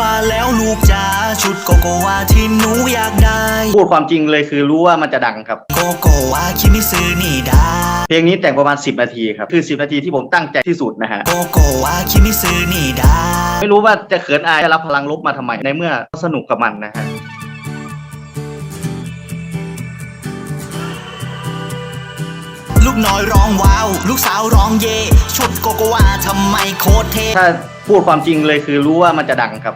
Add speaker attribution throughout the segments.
Speaker 1: มาแล้วลูกจ๋าชุดโกโกวาที่หนูอยากได้
Speaker 2: พูดความจริงเลยคือรู้ว่ามันจะดังครับ
Speaker 1: โกโกวาคิมิซึนี่ได้
Speaker 2: เพลงนี้แต่งประมาณ 10 นาทีครับ คือ 10 นาทีที่ผมตั้งใจที่สุดนะฮะ
Speaker 1: โกโกวาคิมิซึนี่ได้
Speaker 2: ไม่รู้ว่าจะเขินอายจะรับพลังลบมาทำไมในเมื่อสนุกกับมันนะฮะ
Speaker 1: กน้อยร้องว้าว ลูกสาวร้องเย่ชุดโกโกวาทำไมโคตรเท
Speaker 2: ถ้าพูดความจริงเลยคือรู้ว่ามันจะดังครับ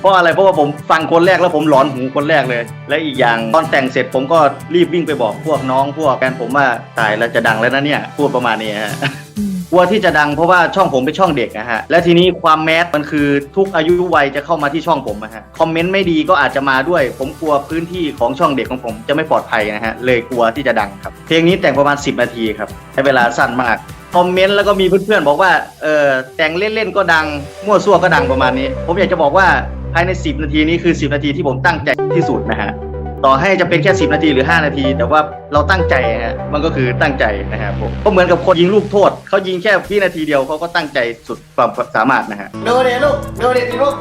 Speaker 2: เพราะอะไรเพราะว่าผมฟังคนแรกแล้วผมหลอนหูคนแรกเลย และอีกอย่างตอนแต่งเสร็จผมก็รีบวิ่งไปบอกพวกน้องพวกแฟนผมว่าตายแล้วจะดังแล้วนะเนี่ยพูดประมาณนี้ฮะ กลัวที่จะดังเพราะว่าช่องผมเป็นช่องเด็กนะฮะ และทีนี้ความแมสมันคือทุกอายุวัยจะเข้ามาที่ช่องผมนะฮะ คอมเมนต์ไม่ดีก็อาจจะมาด้วย ผมกลัวพื้นที่ของช่องเด็กของผมจะไม่ปลอดภัยนะฮะ เลยกลัวที่จะดังครับ เพลงนี้แต่งประมาณ 10 นาทีครับใช้เวลาสั้นมาก คอมเมนต์แล้วก็มีเพื่อนๆบอกว่า เออแต่งเล่นๆก็ดัง มั่วซั่วก็ดังประมาณนี้ ผมอยากจะบอกว่าภายใน 10 นาทีนี้คือ 10 นาทีที่ผมตั้งใจที่สุดนะฮะ ต่อให้จะเป็นแค่10 นาทีหรือ 5 นาที แต่ว่าเราตั้งใจฮะมันก็คือตั้งใจนะครับผมก็เหมือนกับคนยิงลูกโทษเขายิงแค่วินาทีเดียวเขาก็ตั้งใจสุดความสามารถนะฮะ
Speaker 3: ดูดิลูก ดูดิสิลูก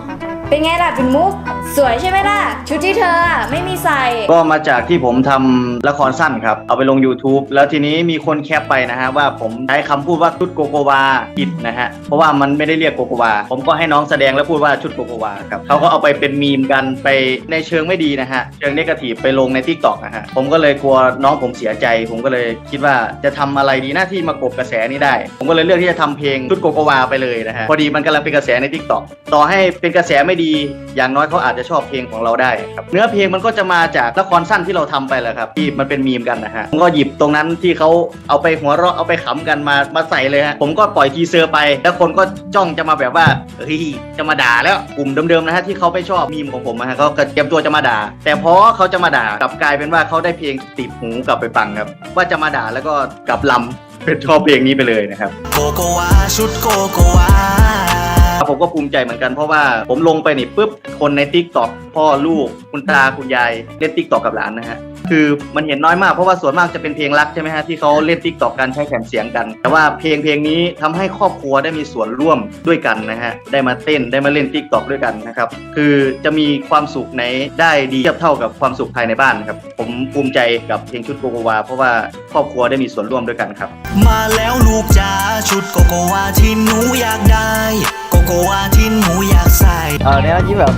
Speaker 4: เป็นไงล่ะ เป็นมุก สวยใช่ไหมล่ะ ชุดที่เธออะไม่มีใส่
Speaker 2: ก็มาจากที่ผมทำละครสั้นครับ เอาไปลง YouTube แล้วทีนี้มีคนแคปไปนะฮะว่าผมใช้คำพูดว่าชุดโกโกวาผิดนะฮะ เพราะว่ามันไม่ได้เรียกโกโกวา ผมก็ให้น้องแสดงแล้วพูดว่าชุดโกโกวาครับเขาก็เอาไปเป็นมีมกันไปในเชิงไม่ดีนะฮะ เชิงเนกาทีฟไปลงในทิกตอกนะฮะ ผมก็เลยกลัวน้องผมเสียใจ ผมก็เลยคิดว่าจะทำอะไรดีหน้าที่มากบกระแสนี้ได้ ผมก็เลยเลือกที่จะทำเพลงชุดโกโกวาไปเลยนะฮะ พอดีมันกำลังเป็นกระแสในทิกตอกต่อให้เป็นกระแสไม่ดี อย่างน้อยเขาอาจจะชอบเพลงของเราได้ครับเนื้อเพลงมันก็จะมาจากละครสั้นที่เราทำไปแหละครับที่มันเป็นมีมกันนะฮะผมก็หยิบตรงนั้นที่เขาเอาไปหัวเราะเอาไปขำกันมามาใส่เลยฮะผมก็ปล่อยทีเซอร์ไป แล้วคนก็จ้องจะมาแบบว่าเฮ้ยจะมาด่าแล้วกลุ่มเดิมๆนะฮะที่เขาไม่ชอบมีมของผมนะฮะเขาเตรียมตัวจะมาด่า แต่พอเขาจะมาด่ากลับกลายเป็นว่าเขาได้เพลงติดหูกลับไปฟังครับ ว่าจะมาด่าแล้วก็กลับลำเป็นชอบเพลงนี้ไปเลยนะครับ
Speaker 1: โกโกวาชุดโกโกวา
Speaker 2: ผมก็ภูมิใจเหมือนกันเพราะว่าผมลงไปนี่ปุ๊บคนในทิกตอกพ่อลูกคุณตาคุณยายเล่นทิกตอกกับหลานนะฮะคือมันเห็นน้อยมากเพราะว่าส่วนมากจะเป็นเพลงรักใช่ไหมฮะที่เขาเล่นทิกตอกกันใช้แผ่นเสียงกัน แต่ว่าเพลงเพลงนี้ทำให้ครอบครัวได้มีส่วนร่วมด้วยกันนะฮะได้มาเต้นได้มาเล่นทิกตอกด้วยกันนะครับคือจะมีความสุขไหนได้ดีเทียบเท่ากับความสุขภายในบ้านนครับผมภูมิใจกับเพลงชุดโกโกวา เพราะว่าครอบครัวได้มีส่วนร่วมด้วยกันครับ
Speaker 1: มาแล้วลูกจ๋าชุดโกโกวาที่หนูอยากได้ กโกวาที่หนูอยากใส่
Speaker 2: เออเนี่ยที่แบบ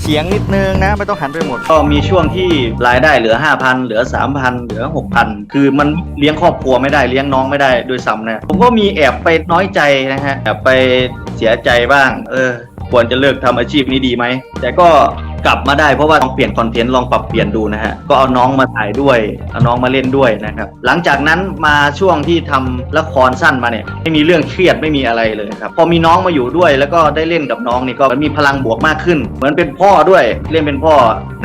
Speaker 2: เสียงนิดนึงนะ ไม่ต้องหันไปหมด ก็มีช่วงที่รายได้เหลือ 5,000 เหลือ 3,000 เหลือ 6,000 คือมันเลี้ยงครอบครัวไม่ได้เลี้ยงน้องไม่ได้ด้วยซ้ำนะผมก็มีแอบไปน้อยใจนะฮะแอบไป เสียใจบ้าง เออ ควรจะเลิกทำอาชีพนี้ดีไหม แต่ก็กลับมาได้เพราะว่าลองเปลี่ยนคอนเทนต์ลองปรับเปลี่ยนดูนะฮะ ก็เอาน้องมาถ่ายด้วยเอาน้องมาเล่นด้วยนะครับ หลังจากนั้นมาช่วงที่ทำละครสั้นมาเนี่ยไม่มีเรื่องเครียดไม่มีอะไรเลยครับ พอมีน้องมาอยู่ด้วย แล้วก็ได้เล่นกับน้องนี่ก็มีพลังบวกมากขึ้น เหมือนเป็นพ่อด้วยเล่นเป็นพ่อ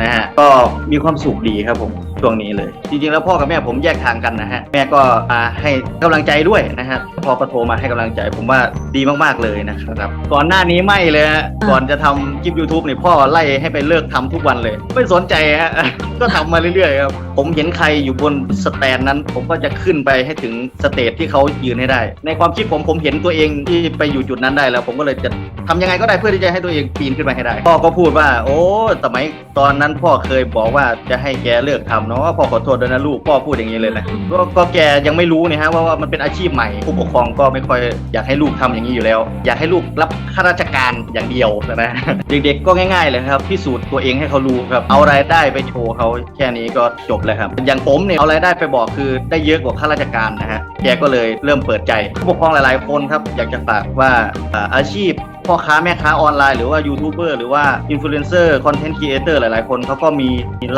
Speaker 2: นะฮะก็มีความสุขดีครับผม ช่วงนี้เลย จริงๆแล้วพ่อกับแม่ผมแยกทางกันนะฮะ แม่ก็มาให้กำลังใจด้วยนะฮะพ่อก็โทรมาให้กำลังใจผมว่าดีมากๆเลยนะครับก่อนหน้านี้ไม่เลยฮะก่อนจะทำคลิป YouTube เนี่ยพ่อไล่ให้ไปเลิกทำทุกวันเลย ไม่สนใจฮะก็ทำมาเรื่อยๆครับผมเห็นใครอยู่บนสแตนนั้น ผมก็จะขึ้นไปให้ถึงสเตจที่เขายืนให้ได้ ในความคิดผมผมเห็นตัวเองที่ไปอยู่จุดนั้นได้แล้ว ผมก็เลยจะ ทำยังไงก็ได้เพื่อที่จะให้ตัวเองปีนขึ้นไปให้ได้ พ่อก็พูดว่า โอ้สมัยตอนนั้นพ่อเคยบอกว่าจะให้แกเลิกทำเนาะพ่อขอโทษด้วยนะลูกพ่อพูดอย่างนี้เลยนะก็ก็แกยังไม่รู้เนี่ยฮะว่าว่ามันเป็นอาชีพใหม่ ผู้ปกครองก็ไม่ค่อยอยากให้ลูกทำอย่างนี้อยู่แล้ว อยากให้ลูกรับข้าราชการอย่างเดียวนะเด็กๆก็ง่ายๆเลยครับพิสูจน์ตัวเองให้เขารู้ครับเอารายได้ไปโชว์เขาแค่นี้ก็จบเลยครับอย่างผมเนี่ยเอารายได้ไปบอกคือได้เยอะกว่าข้าราชการนะฮะแกก็เลยเริ่มเปิดใจผู้ปกครองหลายๆคนครับอยากจะฝากว่าอ่าอาชีพ พ่อค้าแม่ค้าออนไลน์หรือว่ายูทูบเบอร์หรือว่าอินฟลูเอนเซอร์คอนเทนต์ครีเอเตอร์หลายๆ คนเขาก็มี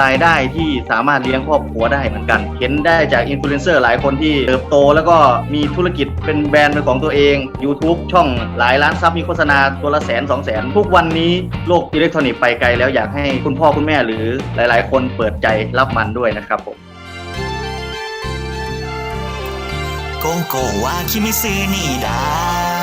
Speaker 2: รายได้ที่สามารถเลี้ยงครอบครัวได้เหมือนกัน เห็นได้จากอินฟลูเอนเซอร์หลายคนที่เติบโต แล้วก็มีธุรกิจเป็นแบรนด์เป็นของตัวเอง YouTube ช่องหลายล้านซับมีโฆษณาตัวละแสนสองแสนทุกวันนี้โลกอิเล็กทรอนิกส์ไปไกลแล้วอยากให้คุณพ่อคุณแม่หรือหลาย ๆ คนเปิดใจรับมันด้วยนะครับผม
Speaker 1: โกโกวาคิมิซึนี่ได้